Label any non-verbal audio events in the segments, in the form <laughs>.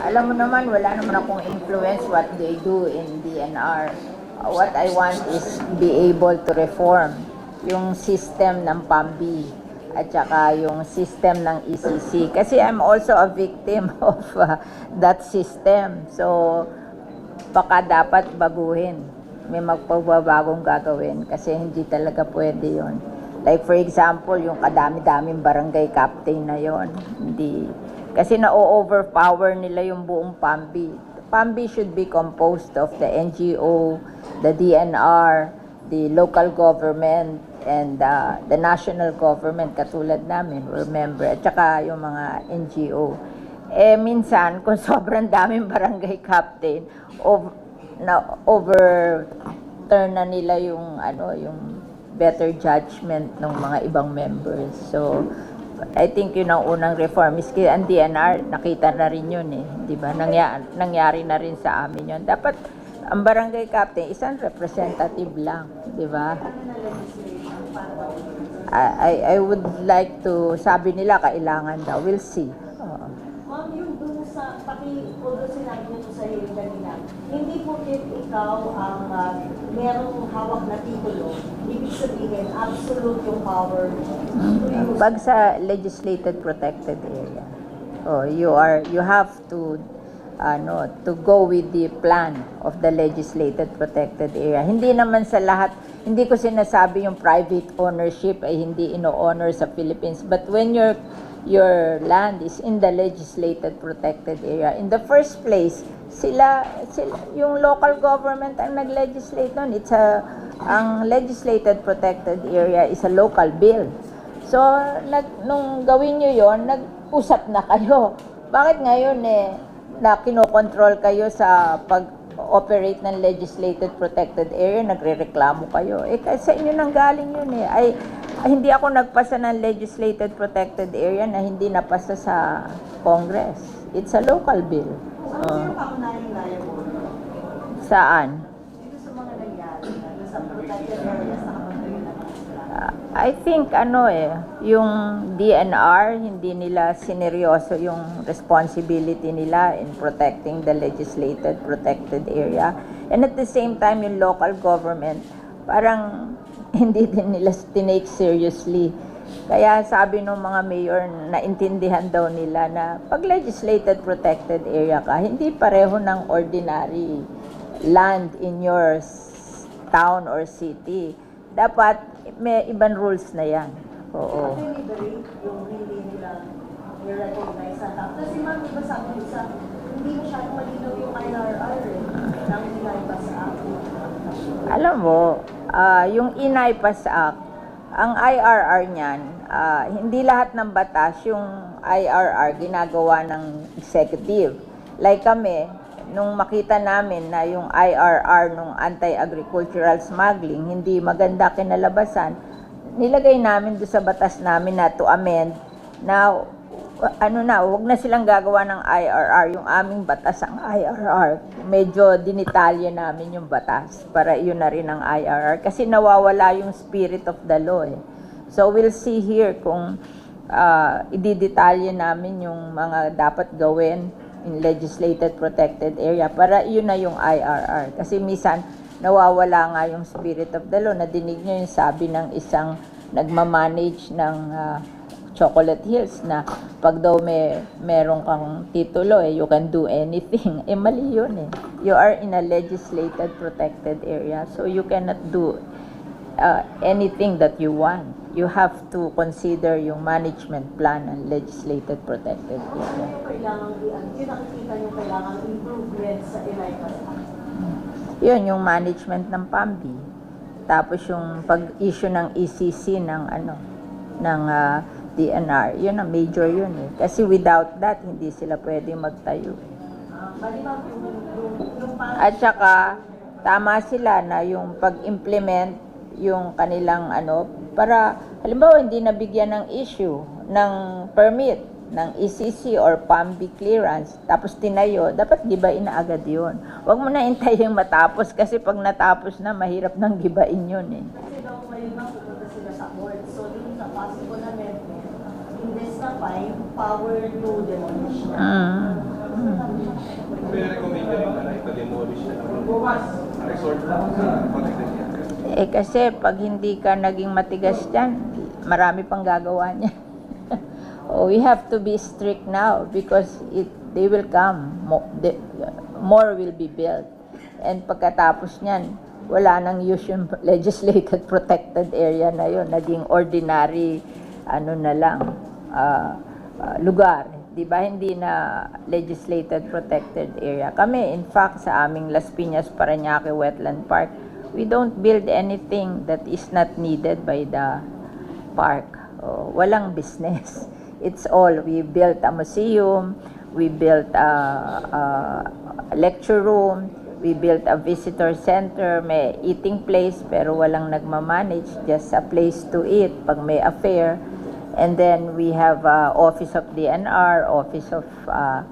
alam mo naman, wala naman akong influence what they do in DNR. What I want is be able to reform yung system ng PAMBI at saka yung system ng ECC. Kasi I'm also a victim <laughs> of uh, that system. So, baka dapat baguhin. May magpagbabagong gagawin kasi hindi talaga pwede yon. Like for example, yung kadami-daming barangay captain na yon, hindi kasi na-overpower nila yung buong PAMBI. PAMBI should be composed of the NGO, the DNR, the local government, and uh, the national government katulad namin, we're member, at saka yung mga NGO. Eh, minsan, kung <laughs> sobrang daming barangay captain, ov- na overturn na nila yung, ano, yung better judgment ng mga ibang members. So, I think yun ang unang reform. Miski ang DNR, nakita na rin yun eh. Di ba? Nangya, nangyari na rin sa amin yun. Dapat, ang barangay captain, isang representative lang. Di ba? I, I, I would like to, sabi nila, kailangan daw. We'll see. Oo. Ma'am, yung dun sa, pati, although sinabi niyo sa hearing kanina, hindi po ikaw ang uh, merong hawak na titulo, ibig sabihin, absolute yung power. Pag sa legislated protected area, oh, you are you have to ano to go with the plan of the legislated protected area. Hindi naman sa lahat, hindi ko sinasabi yung private ownership ay hindi ino-honor sa Philippines, but when your your land is in the legislated protected area, in the first place, sila, sila yung local government ang nag-legislate nun. It's a ang legislated protected area is a local bill. So, nag, nung gawin nyo yon nag-usap na kayo. Bakit ngayon eh, na kinokontrol kayo sa pag-operate ng legislated protected area, nagre-reklamo kayo. Eh, sa inyo nang galing yun eh. Ay, hindi ako nagpasa ng legislated protected area na hindi napasa sa Congress. It's a local bill. Liable? Saan? Uh, I think ano eh, yung DNR, hindi nila sineryoso yung responsibility nila in protecting the legislated protected area. And at the same time, yung local government, parang <laughs> hindi din nila tinake seriously. Kaya sabi ng mga mayor, naintindihan daw nila na pag legislated protected area ka, hindi pareho ng ordinary land in your town or city. Dapat may ibang rules na yan. Oo. Deliberate yung hindi nila i-recognize na tao. Kasi ma'am, iba sa, hindi masyadong malinaw yung IRR eh, ng Inaypas Act. Alam mo, ah, yung Inaypas Act, ang IRR niyan, ah, hindi lahat ng batas yung IRR ginagawa ng executive. Like kami, nung makita namin na yung IRR nung anti-agricultural smuggling hindi maganda kinalabasan, nilagay namin do sa batas namin na to amend na ano na, wag na silang gagawa ng IRR. Yung aming batas ang IRR. Medyo dinitalya namin yung batas para yun na rin ang IRR. Kasi nawawala yung spirit of the law eh. So we'll see here kung uh, ididetalye namin yung mga dapat gawin in legislated protected area para yun na yung IRR. Kasi misan nawawala nga yung spirit of the law. Nadinig nyo yung sabi ng isang nagmamanage ng ah, Chocolate Hills na pag daw may meron kang titulo eh, you can do anything. <laughs> Eh mali yun eh. You are in a legislated protected area so you cannot do uh, anything that you want. You have to consider yung management plan ng legislated protected area. Kailangan, i- yung kailangan improvement sa. Yun, yung management ng PAMBI. Tapos yung pag-issue ng ECC ng ano, ng ah, DNR. Yun ang major yun eh. Kasi without that, hindi sila pwedeng magtayo. At saka, tama sila na yung pag-implement yung kanilang ano, para, halimbawa, hindi nabigyan ng issue, ng permit, ng ECC or PAMBI clearance, tapos tinayo, dapat gibain na agad yun. Huwag mo na hintayin matapos kasi pag natapos na, mahirap nang gibain yun eh. Kasi daw ngayon na pupunta sila sa board. So, dun sa possible na fine, power to demolish na. Mm. resort lang sa protected area. Eh kasi pag hindi ka naging matigas dyan, marami pang gagawa niya. <laughs> oh, we have to be strict now because it they will come. Mo, the, more will be built. And pagkatapos niyan, wala nang yung <laughs> legislated protected area na yun. Naging ordinary ano na lang ah, ah, lugar. 'Di ba hindi na legislated protected area. Kami in fact sa aming Las Piñas Parañaque Wetland Park, we don't build anything that is not needed by the park. Oh, walang business. <laughs> It's all we built a museum, we built a, a lecture room, we built a visitor center, may eating place pero walang nagmamanage, just a place to eat pag may affair. And then we have uh, Office of DNR, Office of uh,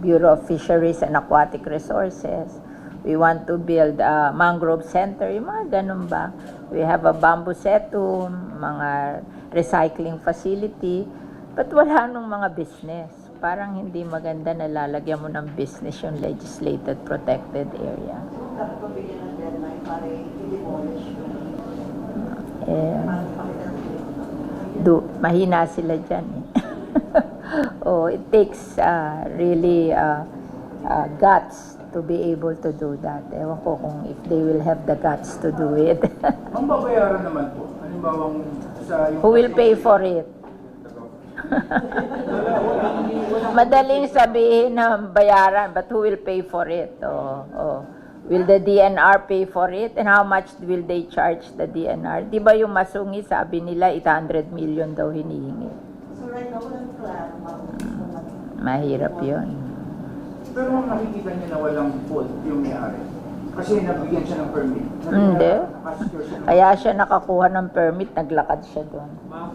Bureau of Fisheries and Aquatic Resources. We want to build a mangrove center, yung mga ganun ba. We have a bamboo setum, mga recycling facility, but wala nung mga business. Parang hindi maganda na lalagyan mo ng business yung legislated protected area. Dapat mabigyan ng deadline para i-demolish yung Eh, para pakita ng do, mahina sila dyan. eh. <laughs> oh, it takes uh, really uh, uh, guts to be able to do that. Ewan ko kung if they will have the guts to do it. <laughs> Ang babayaran naman po, halimbawa sa. Who will pay for it? <laughs> Madaling sabihin na bayaran, but who will pay for it? Oh, oh. Will the DNR pay for it? And how much will they charge the DNR? Di ba yung masungi, sabi nila 800 million daw hinihingi. So right now, walang plan, ma'am. Mahirap yon. Pero kung nakikita niya na walang fault yung may-ari, kasi nabigyan siya ng permit. Hindi. Kaya siya nakakuha ng permit, naglakad siya doon. Ma'am,